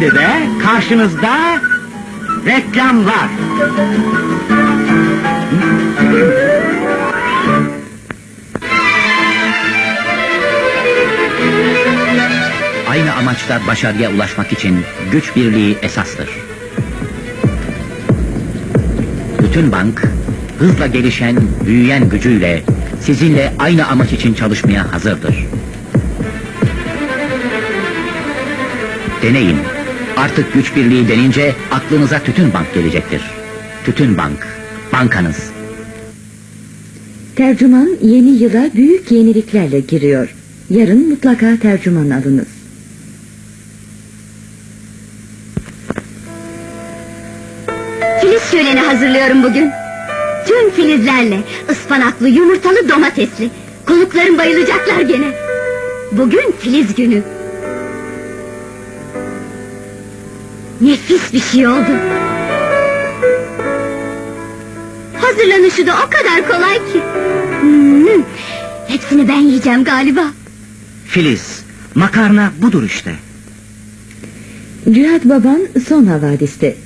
Şimdi de karşınızda reklamlar. Aynı amaçta başarıya ulaşmak için güç birliği esastır. Bütün bank, hızla gelişen, büyüyen gücüyle sizinle aynı amaç için çalışmaya hazırdır. Deneyin. Artık güç birliği denince aklınıza Tütün Bank gelecektir. Tütün Bank, bankanız. Tercüman yeni yıla büyük yeniliklerle giriyor. Yarın mutlaka tercüman alınız. Filiz şöleni hazırlıyorum bugün. Tüm filizlerle, ıspanaklı, yumurtalı, domatesli. Konuklarım bayılacaklar gene. Bugün filiz günü. Nefis bir şey oldu. Hazırlanışı da o kadar kolay ki. Hmm, hepsini ben yiyeceğim galiba. Filiz, makarna budur işte. Cihat Baban son havadiste.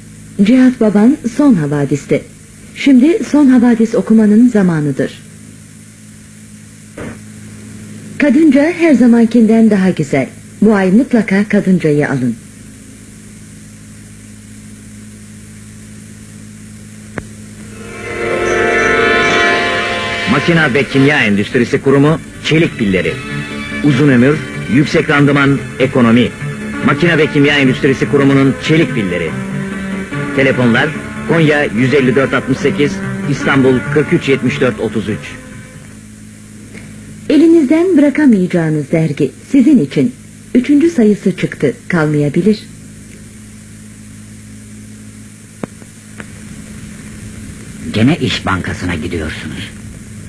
Cihat Baban son havadiste. Şimdi son havadis okumanın zamanıdır. Kadınca her zamankinden daha güzel. Bu ay mutlaka kadıncayı alın. Makina ve Kimya Endüstrisi Kurumu Çelik Pilleri Uzun ömür, yüksek randıman, ekonomi Makina ve Kimya Endüstrisi Kurumu'nun Çelik Pilleri Telefonlar Konya 15468 İstanbul 4374 33 Elinizden bırakamayacağınız dergi sizin için. Üçüncü sayısı çıktı. Kalmayabilir. Gene İş Bankası'na gidiyorsunuz.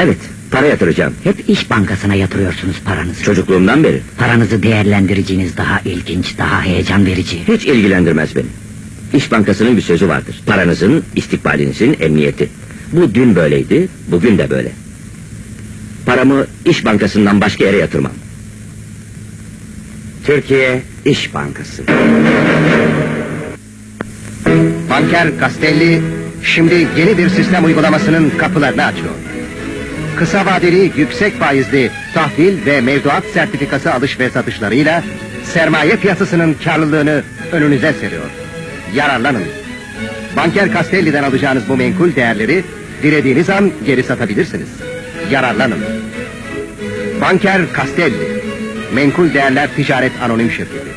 Evet, para yatıracağım. Hep İş Bankası'na yatırıyorsunuz paranızı. Çocukluğumdan beri. Paranızı değerlendireceğiniz daha ilginç, daha heyecan verici. Hiç ilgilendirmez beni. İş Bankası'nın bir sözü vardır. Paranızın, istikbalinizin emniyeti. Bu dün böyleydi, bugün de böyle. Paramı İş Bankası'ndan başka yere yatırmam. Türkiye İş Bankası. Banker Castelli şimdi yeni bir sistem uygulamasının kapılarını açıyor. Kısa vadeli yüksek faizli tahvil ve mevduat sertifikası alış ve satışlarıyla sermaye piyasasının karlılığını önünüze seriyor. Yararlanın. Banker Castelli'den alacağınız bu menkul değerleri dilediğiniz an geri satabilirsiniz. Yararlanın. Banker Castelli, Menkul Değerler Ticaret Anonim Şirketi.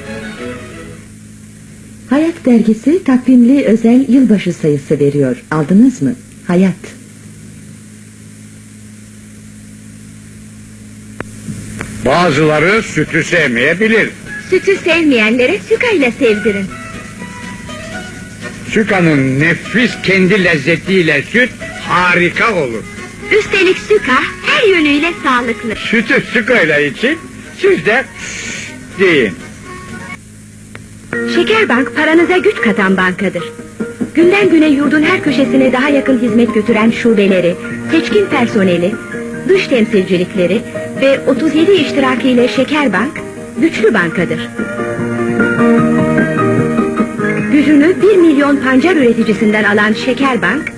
Hayat dergisi takvimli özel yılbaşı sayısı veriyor. Aldınız mı? Hayat. Bazıları sütü sevmeyebilir. Sütü sevmeyenlere sükayla sevdirin. Süka'nın nefis kendi lezzetiyle süt harika olur. Üstelik süka her yönüyle sağlıklı. Sütü Süka'yla için siz de deyin. Şekerbank paranıza güç katan bankadır. Günden güne yurdun her köşesine daha yakın hizmet götüren şubeleri, seçkin personeli, dış temsilcilikleri ve 37 iştirakiyle Şekerbank güçlü bankadır. Gücünü 1 milyon pancar üreticisinden alan Şekerbank,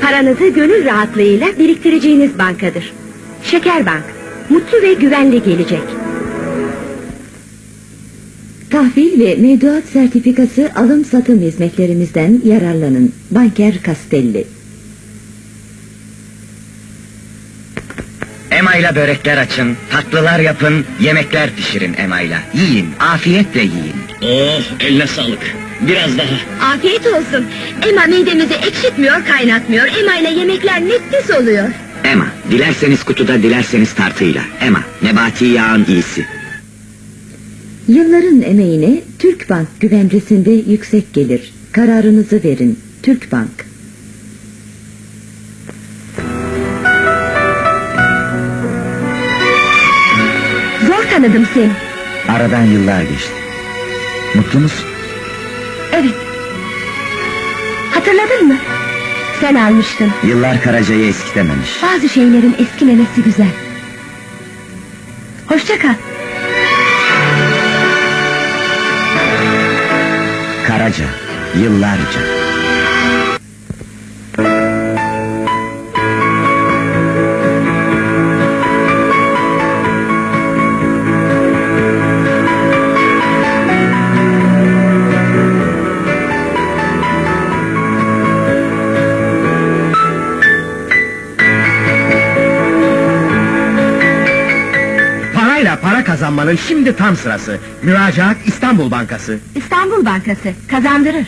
paranızı gönül rahatlığıyla biriktireceğiniz bankadır. Şekerbank, mutlu ve güvenli gelecek. Tahvil ve mevduat sertifikası alım satım hizmetlerimizden yararlanın. Banker Castelli. Emayla börekler açın, tatlılar yapın, yemekler pişirin emayla. Yiyin, afiyetle yiyin. Oh eline sağlık. Biraz daha. Afiyet olsun. Ema midemizi ekşitmiyor, kaynatmıyor. Ema ile yemekler nefis oluyor. Ema, dilerseniz kutuda, dilerseniz tartıyla. Ema, nebati yağın iyisi. Yılların emeğine Türk Bank güvencesinde yüksek gelir. Kararınızı verin. Türk Bank. Tanıdım seni. Aradan yıllar geçti. Mutlu musun? Evet. Hatırladın mı? Sen almıştın. Yıllar Karaca'yı eskitememiş. Bazı şeylerin eskimemesi güzel. Hoşça kal. Aylarca, yıllarca. Kazanmanın şimdi tam sırası. Müracaat İstanbul Bankası. İstanbul Bankası kazandırır.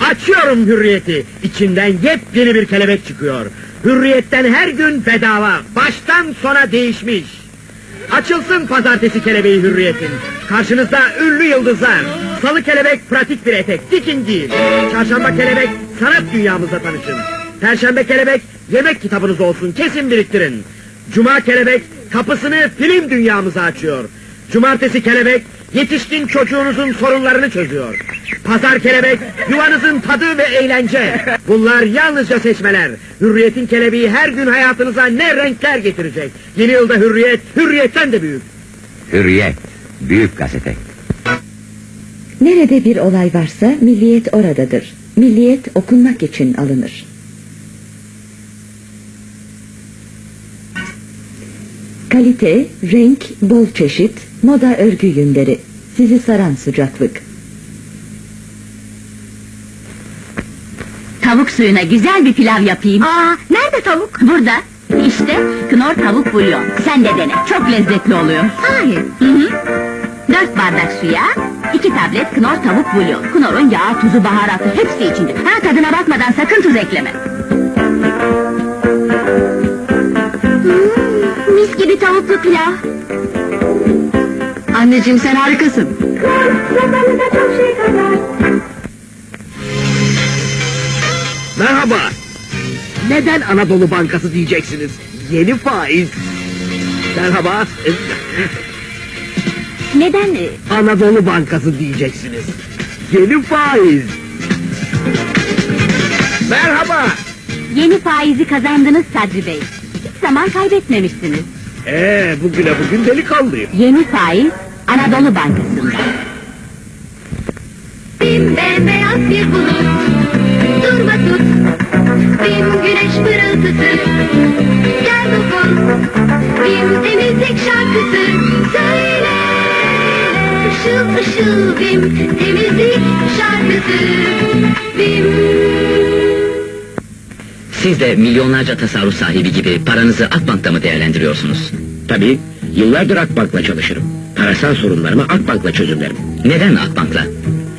Açıyorum hürriyeti. İçinden yepyeni bir kelebek çıkıyor. Hürriyetten her gün bedava. Baştan sona değişmiş. Açılsın pazartesi kelebeği hürriyetin. Karşınızda ünlü yıldızlar. Salı kelebek pratik bir etek. Dikin giyin. Çarşamba kelebek sanat dünyamızda tanışın. Perşembe kelebek yemek kitabınız olsun. Kesin biriktirin. Cuma kelebek kapısını film dünyamıza açıyor. Cumartesi kelebek yetişkin çocuğunuzun sorunlarını çözüyor. Pazar kelebek yuvanızın tadı ve eğlence. Bunlar yalnızca seçmeler. Hürriyetin kelebeği her gün hayatınıza ne renkler getirecek. Yeni yılda hürriyet, hürriyetten de büyük. Hürriyet, büyük gazete. Nerede bir olay varsa milliyet oradadır. Milliyet okunmak için alınır. Kalite, renk, bol çeşit, moda örgü yünleri. Sizi saran sıcaklık. Tavuk suyuna güzel bir pilav yapayım. Aa, nerede tavuk? Burada. İşte Knorr tavuk bulyon. Sen de dene. Çok lezzetli oluyor. Hayır. Hı hı. Dört bardak suya, iki tablet Knorr tavuk bulyon. Knorr'un yağı, tuzu, baharatı hepsi içinde. Ha tadına bakmadan sakın tuz ekleme. Gibi tavuklu pilav. Anneciğim sen harikasın. Merhaba. Neden Anadolu Bankası diyeceksiniz? Yeni faiz. Merhaba. Neden? Anadolu Bankası diyeceksiniz. Yeni faiz. Merhaba. Yeni faizi kazandınız Sadri Bey. Hiç zaman kaybetmemişsiniz. Ee, bugüne bugün delikanlıyım. Yeni faiz Anadolu Bankası'nda. Bim bembeyaz bir bulut. Durma tut. Bim güneş pırıltısı Gel dokun Bim temizlik şarkısı. Söyle. Işıl ışıl bim Temizlik şarkısı. Bim Siz de milyonlarca tasarruf sahibi gibi paranızı Akbank'ta mı değerlendiriyorsunuz? Tabii, yıllardır Akbank'la çalışırım. Parasal sorunlarımı Akbank'la çözümlerim. Neden Akbank'la?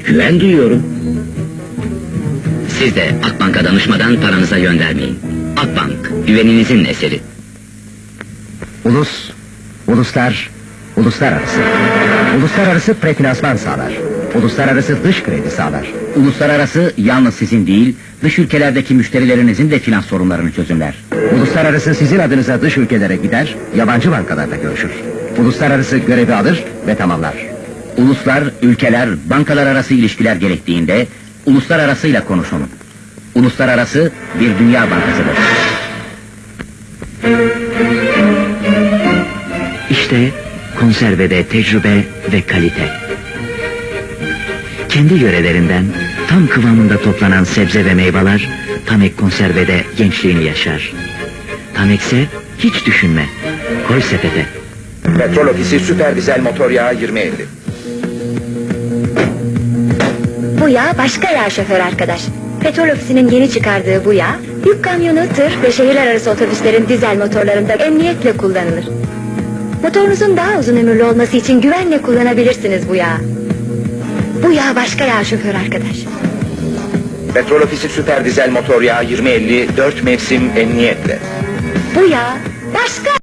Güven duyuyorum. Siz de Akbank'a danışmadan paranıza yön vermeyin. Akbank, güveninizin eseri. Ulus, uluslar, uluslararası. Uluslararası prefinansman sağlar. Uluslararası dış kredi sağlar. Uluslararası yalnız sizin değil, dış ülkelerdeki müşterilerinizin de finans sorunlarını çözümler. Uluslararası sizin adınıza dış ülkelere gider, yabancı bankalarla görüşür. Uluslararası görevi alır ve tamamlar. Uluslar, ülkeler, bankalar arası ilişkiler gerektiğinde uluslararasıyla konuşun. Uluslararası bir dünya bankasıdır. İşte konservede tecrübe ve kalite. Kendi yörelerinden tam kıvamında toplanan sebze ve meyveler Tamek konservede gençliğini yaşar. Tamekse hiç düşünme. Koy sepete. Petrol Ofisi Süper Dizel Motor Yağı 2050. Bu yağ başka yağ şoför arkadaş. Petrol ofisinin yeni çıkardığı bu yağ, yük kamyonu, tır ve şehirler arası otobüslerin dizel motorlarında emniyetle kullanılır. Motorunuzun daha uzun ömürlü olması için güvenle kullanabilirsiniz bu yağı. Bu yağ başka yağ şoför arkadaş. Petrol Ofisi Süper Dizel Motor Yağı 2050 4 mevsim emniyetle. Bu yağ başka